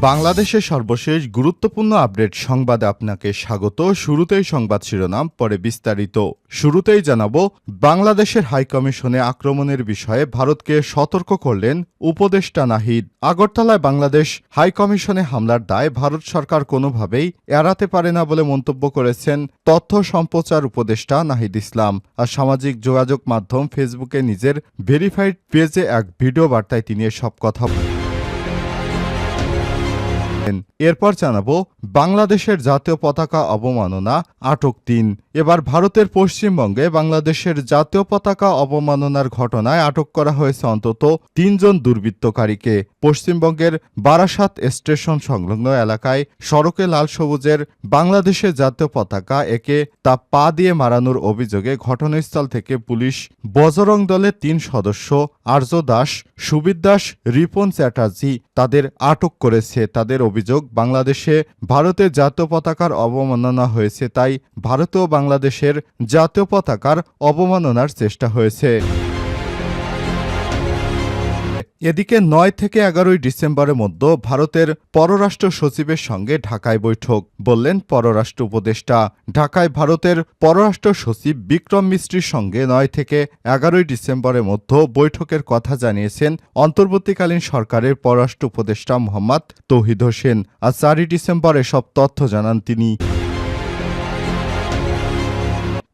বাংলাদেশের সর্বশেষ গুরুত্বপূর্ণ আপডেট সংবাদে আপনাকে স্বাগত। শুরুতেই সংবাদ শিরোনাম, পরে বিস্তারিত। শুরুতেই জানাব, বাংলাদেশের হাইকমিশনে আক্রমণের বিষয়ে ভারতকে সতর্ক করলেন উপদেষ্টা নাহিদ। আগরতলায় বাংলাদেশ হাইকমিশনে হামলার দায় ভারত সরকার কোনোভাবেই এড়াতে পারে না বলে মন্তব্য করেছেন তথ্য সম্প্রচার উপদেষ্টা নাহিদ ইসলাম। আর সামাজিক যোগাযোগ মাধ্যম ফেসবুকে নিজের ভেরিফাইড পেজে এক ভিডিও বার্তায় তিনি এসব কথা করেন। এরপর জানাব, বাংলাদেশের জাতীয় পতাকা অবমাননা আটক তিন। এবার ভারতের পশ্চিমবঙ্গে বাংলাদেশের জাতীয় পতাকা অবমাননার ঘটনায় আটক করা হয়েছে অন্তত তিনজন দুর্বৃত্তকারীকে। পশ্চিমবঙ্গের বারাসাত স্টেশন সংলগ্ন এলাকায় সড়কে লাল সবুজের বাংলাদেশের জাতীয় পতাকা একে তা পা দিয়ে মারানোর অভিযোগে ঘটনাস্থল থেকে পুলিশ বজরং দলের তিন সদস্য আর্য দাস, সুবির দাস, রিপন চ্যাটার্জি তাদের আটক করেছে। তাদের অভিযোগ, বাংলাদেশে ভারতের জাতীয় পতাকার অবমাননা হয়েছে, তাই ভারত ও বাংলাদেশের জাতীয় পতাকার অবমাননার চেষ্টা হয়েছে। এদিকে নয় থেকে এগারোই ডিসেম্বরের মধ্যে ভারতের পররাষ্ট্র সচিবের সঙ্গে ঢাকায় বৈঠক, বললেন পররাষ্ট্র উপদেষ্টা। ঢাকায় ভারতের পররাষ্ট্র সচিব বিক্রম মিস্ত্রির সঙ্গে নয় থেকে এগারোই ডিসেম্বরের মধ্যে বৈঠকের কথা জানিয়েছেন অন্তর্বর্তীকালীন সরকারের পররাষ্ট্র উপদেষ্টা মোহাম্মদ তৌহিদ হোসেন। আর চারই ডিসেম্বর এসব তথ্য জানান তিনি।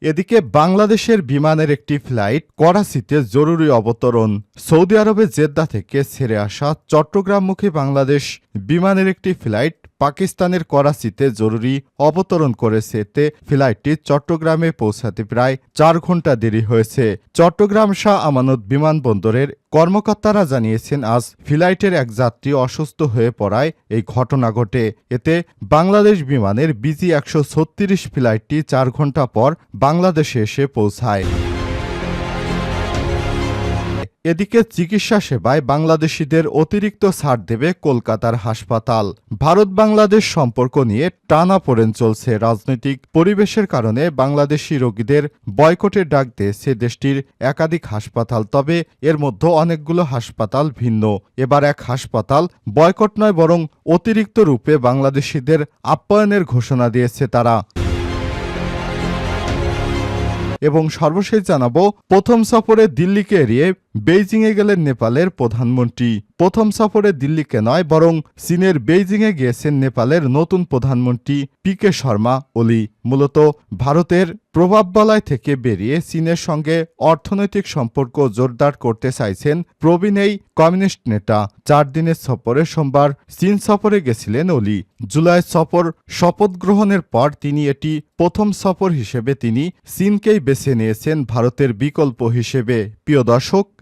এদিকে বাংলাদেশের বিমানের একটি ফ্লাইট করাচিতে জরুরি অবতরণ। সৌদি আরবে জেদ্দা থেকে ছেড়ে আসা চট্টগ্রামমুখী বাংলাদেশ বিমানের একটি ফ্লাইট পাকিস্তানের করাচিতে জরুরি অবতরণ করেছে এতে ফ্লাইটটি চট্টগ্রামে পৌঁছাতে প্রায় চার ঘণ্টা দেরি হয়েছে। চট্টগ্রাম শাহ আমানত বিমানবন্দরের কর্মকর্তারা জানিয়েছেন, আজ ফ্লাইটের এক যাত্রী অসুস্থ হয়ে পড়ায় এই ঘটনা ঘটে। এতে বাংলাদেশ বিমানের বিজি একশো ছত্রিশ ফ্লাইটটি চার ঘণ্টা পর বাংলাদেশে এসে পৌঁছায়। এদিকে চিকিৎসা সেবায় বাংলাদেশিদের অতিরিক্ত ছাড় দেবে কলকাতার হাসপাতাল। ভারত বাংলাদেশ সম্পর্ক নিয়ে টানা পড়েন চলছে রাজনৈতিক পরিবেশের কারণে বাংলাদেশি রোগীদের বয়কটের ডাক দিয়েছে দেশটির একাধিক হাসপাতাল, তবে এর মধ্যে অনেকগুলো হাসপাতাল ভিন্ন। এবার এক হাসপাতাল বয়কট নয়, বরং অতিরিক্ত রূপে বাংলাদেশিদের আপ্যায়নের ঘোষণা দিয়েছে তারা। এবং সর্বশেষ জানাব, প্রথম সফরে দিল্লিকে এড়িয়ে বেইজিংয়ে গেলেন নেপালের প্রধানমন্ত্রী। প্রথম সফরে দিল্লিকে নয়, বরং চীনের বেইজিংয়ে গিয়েছেন নেপালের নতুন প্রধানমন্ত্রী পিকে শর্মা ওলি মূলত ভারতের প্রভাববলয় থেকে বেরিয়ে চীনের সঙ্গে অর্থনৈতিক সম্পর্ক জোরদার করতে চাইছেন প্রবীণ এই কমিউনিস্ট নেতা। চার দিনের সফরে সোমবার চীন সফরে গেছিলেন ওলি জুলাই সফর শপথ গ্রহণের পর তিনি এটি প্রথম সফর হিসেবে তিনি চীনকেই বেছে নিয়েছেন ভারতের বিকল্প হিসেবে। প্রিয় দর্শক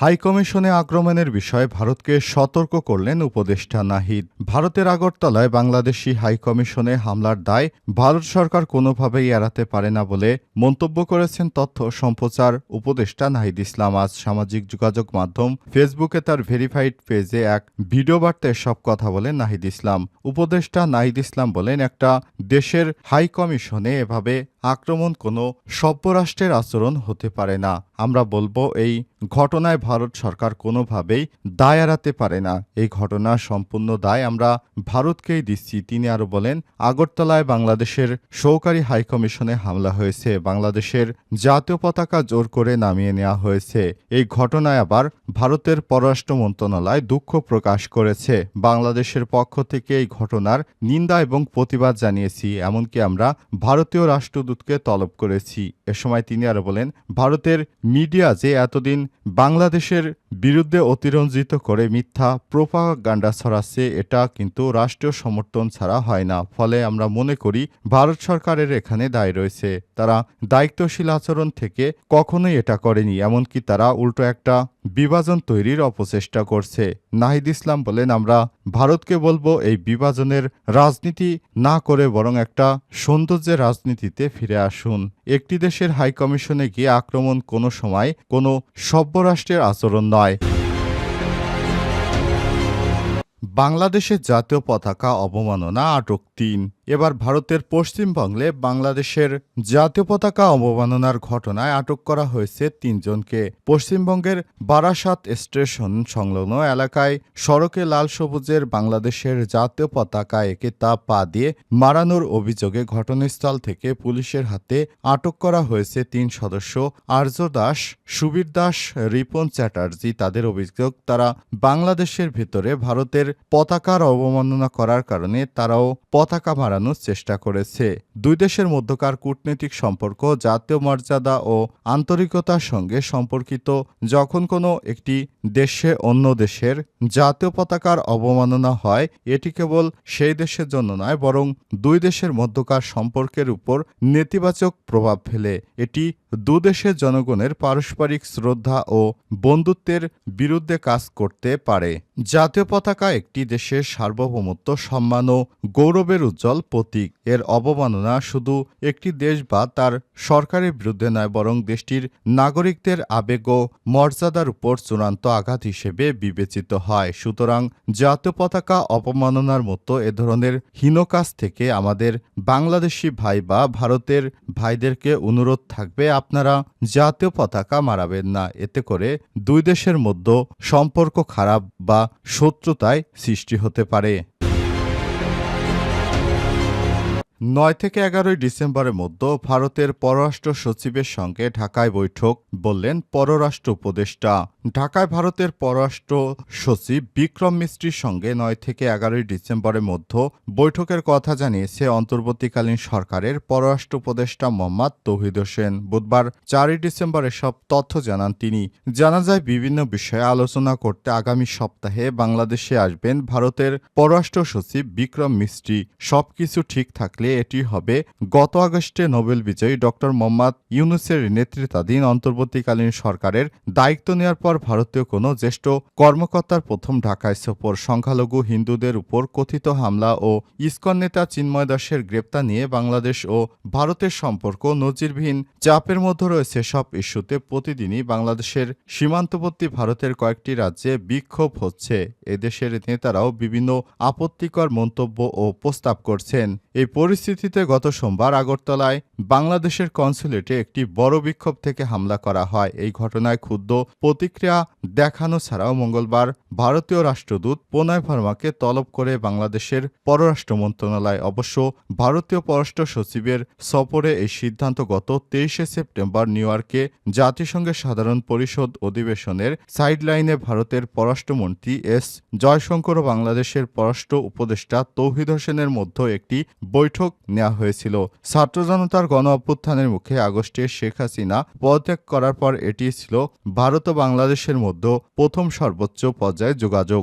হাইকমিশনে আক্রমণের বিষয়ে ভারতকে সতর্ক করলেন উপদেষ্টা নাহিদ। ভারতের আগরতলায় বাংলাদেশি হাইকমিশনে হামলার দায় ভারত সরকার কোনোভাবেই এড়াতে পারে না বলে মন্তব্য করেছেন তথ্য সম্প্রচার উপদেষ্টা নাহিদ ইসলাম। আজ সামাজিক যোগাযোগ মাধ্যম ফেসবুকে তার ভেরিফাইড পেজে এক ভিডিও বার্তায় সব কথা বলেন নাহিদ ইসলাম। উপদেষ্টা নাহিদ ইসলাম বলেন, একটা দেশের হাইকমিশনে এভাবে আক্রমণ কোনো সভ্যরাষ্ট্রের আচরণ হতে পারে না। আমরা বলব, এই ঘটনায় ভারত সরকার কোনোভাবেই দায় এড়াতে পারে না। এই ঘটনার সম্পূর্ণ দায় আমরা ভারতকেই দিচ্ছি, তিনি আরও বলেন, আগরতলায় বাংলাদেশের সহকারী হাইকমিশনে হামলা হয়েছে, বাংলাদেশের জাতীয় পতাকা জোর করে নামিয়ে নেওয়া হয়েছে। এই ঘটনায় আবার ভারতের পররাষ্ট্র মন্ত্রণালয় দুঃখ প্রকাশ করেছে। বাংলাদেশের পক্ষ থেকে এই ঘটনার নিন্দা এবং প্রতিবাদ জানিয়েছি, এমনকি আমরা ভারতীয় রাষ্ট্রদূতকে তলব করেছি। এ সময় তিনি আরও বলেন, ভারতের মিডিয়া যে এতদিন বাংলাদেশের বিরুদ্ধে অতিরঞ্জিত করে মিথ্যা প্রোপাগান্ডা ছড়াচ্ছে এটা কিন্তু রাষ্ট্রীয় সমর্থন ছাড়া হয় না। ফলে আমরা মনে করি, ভারত সরকারের এখানে দায় রয়েছে। তারা দায়িত্বশীল আচরণ থেকে কখনোই এটা করেনি, এমনকি তারা উল্টো একটা বিভাজন তৈরির অপচেষ্টা করছে। নাহিদ ইসলাম বলেন, আমরা ভারতকে বলব এই বিভাজনের রাজনীতি না করে বরং একটা সৌন্দর্যের রাজনীতিতে ফিরে আসুন। একটি দেশের হাইকমিশনে গিয়ে আক্রমণ কোনো সময় কোনো সভ্য রাষ্ট্রের আচরণ নয়। বাংলাদেশের জাতীয় পতাকা অবমাননা আটক তিন। এবার ভারতের পশ্চিমবঙ্গে বাংলাদেশের জাতীয় পতাকা অবমাননার ঘটনায় আটক করা হয়েছে তিনজনকে। পশ্চিমবঙ্গের বারাসাত স্টেশন সংলগ্ন এলাকায় সড়কে লাল সবুজের বাংলাদেশের জাতীয় পতাকা একে তা পা দিয়ে মারানোর অভিযোগে ঘটনাস্থল থেকে পুলিশের হাতে আটক করা হয়েছে তিন সদস্য। আর্য দাস, সুবীর দাস, রিপন চ্যাটার্জি তাদের অভিযোগ, তারা বাংলাদেশের ভেতরে ভারতের পতাকার অবমাননা করার কারণে তারাও পতাকা মারানোর চেষ্টা করেছে। দুই দেশের মধ্যকার কূটনৈতিক সম্পর্ক, জাতীয় মর্যাদা ও আন্তরিকতার সঙ্গে সম্পর্কিত। যখন কোনো একটি দেশে অন্য দেশের জাতীয় পতাকার অবমাননা হয়, এটি কেবল সেই দেশের জন্য নয়, বরং দুই দেশের মধ্যকার সম্পর্কের উপর নেতিবাচক প্রভাব ফেলে। এটি দুদেশের জনগণের পারস্পরিক শ্রদ্ধা ও বন্ধুত্বের বিরুদ্ধে কাজ করতে পারে। জাতীয় পতাকা একটি দেশের সার্বভৌমত্ব, সম্মান ও গৌরবের উজ্জ্বল প্রতীক। এর অবমাননা শুধু একটি দেশ বা তার সরকারের বিরুদ্ধে নয়, বরং দেশটির নাগরিকদের আবেগ ও মর্যাদার উপর চূড়ান্ত আঘাত হিসেবে বিবেচিত হয়। সুতরাং জাতীয় পতাকা অপমাননার মতো এ ধরনের হীন কাজ থেকে আমাদের বাংলাদেশি ভাই বা ভারতের ভাইদেরকে অনুরোধ থাকবে, আপনারা জাতীয় পতাকা মারাবেন না। এতে করে দুই দেশের মধ্যে সম্পর্ক খারাপ বা শত্রুতায় সৃষ্টি হতে পারে। নয় থেকে এগারোই ডিসেম্বরের মধ্যে ভারতের পররাষ্ট্র সচিবের সঙ্গে ঢাকায় বৈঠক, বললেন পররাষ্ট্র উপদেষ্টা। ঢাকায় ভারতের পররাষ্ট্র সচিব বিক্রম মিস্ত্রির সঙ্গে নয় থেকে এগারোই ডিসেম্বরের মধ্যে বৈঠকের কথা জানিয়েছে অন্তর্বর্তীকালীন সরকারের পররাষ্ট্র উপদেষ্টা মোহাম্মদ তৌহিদ হোসেন। বুধবার চারই ডিসেম্বর এসব তথ্য জানান তিনি। জানা যায়, বিভিন্ন বিষয়ে আলোচনা করতে আগামী সপ্তাহে বাংলাদেশে আসবেন ভারতের পররাষ্ট্র সচিব বিক্রম মিস্ত্রি। সবকিছু ঠিক থাকলে এটি হবে। গত আগস্টে নোবেল বিজয়ী ড. মোহাম্মদ ইউনুসের নেতৃত্বাধীন অন্তর্বর্তীকালীন সরকারের দায়িত্ব নেওয়ার পর ভারতীয় কোনো জ্যেষ্ঠ কর্মকর্তার প্রথম ঢাকায় সফর। সংখ্যালঘু হিন্দুদের উপর কথিত হামলা ও ইসকন নেতা চিন্ময় দাসের গ্রেপ্তার নিয়ে বাংলাদেশ ও ভারতের সম্পর্ক নজিরবিহীন চাপের মধ্যে রয়েছে সব ইস্যুতে প্রতিদিনই বাংলাদেশের সীমান্তবর্তী ভারতের কয়েকটি রাজ্যে বিক্ষোভ হচ্ছে। এদেশের নেতারাও বিভিন্ন আপত্তিকর মন্তব্য ও প্রস্তাব করছেন। এই পরিস্থিতিতে গত সোমবার আগরতলায় বাংলাদেশের কনসুলেটে একটি বড় বিক্ষোভ থেকে হামলা করা হয়। এই ঘটনায় ক্ষুব্ধ প্রতিক্রিয়া দেখানো ছাড়াও মঙ্গলবার ভারতীয় রাষ্ট্রদূত প্রণয় ভার্মাকে তলব করে বাংলাদেশের পররাষ্ট্র মন্ত্রণালয়। অবশ্য ভারতীয় পররাষ্ট্র সচিবের সফরে এই সিদ্ধান্ত গত তেইশে সেপ্টেম্বর নিউ ইয়র্কে জাতিসংঘের সাধারণ পরিষদ অধিবেশনের সাইডলাইনে ভারতের পররাষ্ট্রমন্ত্রী এস জয়শঙ্কর ও বাংলাদেশের পররাষ্ট্র উপদেষ্টা তৌহিদ হোসেনের মধ্যে একটি বৈঠক নেওয়া হয়েছিল। ছাত্র জনতার গণ অভ্যুত্থানের মুখে আগস্টে শেখ হাসিনা পদত্যাগ করার পর এটি ছিল ভারত ও বাংলাদেশের মধ্যে প্রথম সর্বোচ্চ পর্যায়ে যোগাযোগ।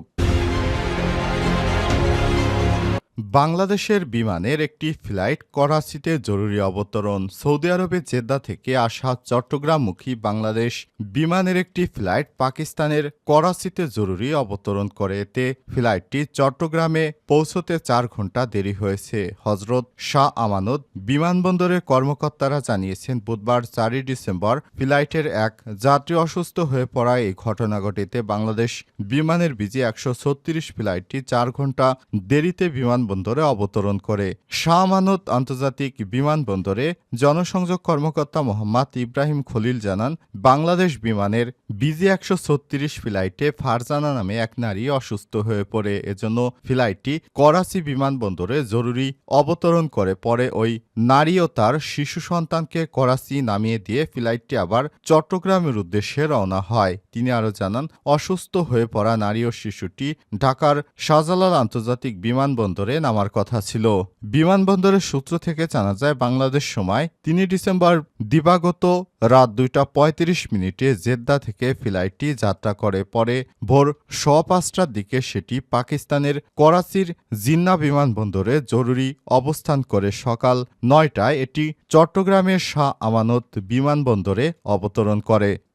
বাংলাদেশের বিমানের একটি ফ্লাইট করাচিতে জরুরি অবতরণ। সৌদি আরবের জেদ্দা থেকে আসা চট্টগ্রামমুখী বাংলাদেশ বিমানের একটি ফ্লাইট পাকিস্তানের করাচিতে জরুরি অবতরণ করে। এতে ফ্লাইটটি চট্টগ্রামে পৌঁছতে চার ঘণ্টা দেরি হয়েছে। হজরত শাহ আমানত বিমানবন্দরের কর্মকর্তারা জানিয়েছেন, বুধবার চারই ডিসেম্বর ফ্লাইটের এক যাত্রী অসুস্থ হয়ে পড়ায় এই ঘটনা ঘটিতে বাংলাদেশ বিমানের বিজি একশো ছত্রিশ ফ্লাইটটি চার ঘণ্টা দেরিতে বিমানবন্দরে অবতরণ করে। শাহ আমানত আন্তর্জাতিক বিমানবন্দরে জনসংযোগ কর্মকর্তা মোহাম্মদ ইব্রাহিম খলিল জানান, বাংলাদেশ বিমানের বিজি একশো ছত্রিশ ফ্লাইটে ফারজানা নামে এক নারী অসুস্থ হয়ে পড়ে। এজন্য ফ্লাইটটি করাচি বিমানবন্দরে জরুরি অবতরণ করে। পরে ওই নারী ও তার শিশু সন্তানকে করাচি নামিয়ে দিয়ে ফ্লাইটটি আবার চট্টগ্রামের উদ্দেশ্যে রওনা হয়। তিনি আরও জানান, অসুস্থ হয়ে পড়া নারী ও শিশুটি ঢাকার শাহজালাল আন্তর্জাতিক বিমানবন্দরে নামার কথা ছিল। বিমানবন্দরের সূত্র থেকে জানা যায়, বাংলাদেশ সময় তিন ডিসেম্বর দিবাগত রাত দুইটা পঁয়ত্রিশ মিনিটে জেদ্দা থেকে ফ্লাইটটি যাত্রা করে। পরে ভোর সোয়া পাঁচটার দিকে সেটি পাকিস্তানের করাচির জিন্না বিমানবন্দরে জরুরি অবস্থান করে। সকাল নয়টায় এটি চট্টগ্রামের শাহ আমানত বিমানবন্দরে অবতরণ করে।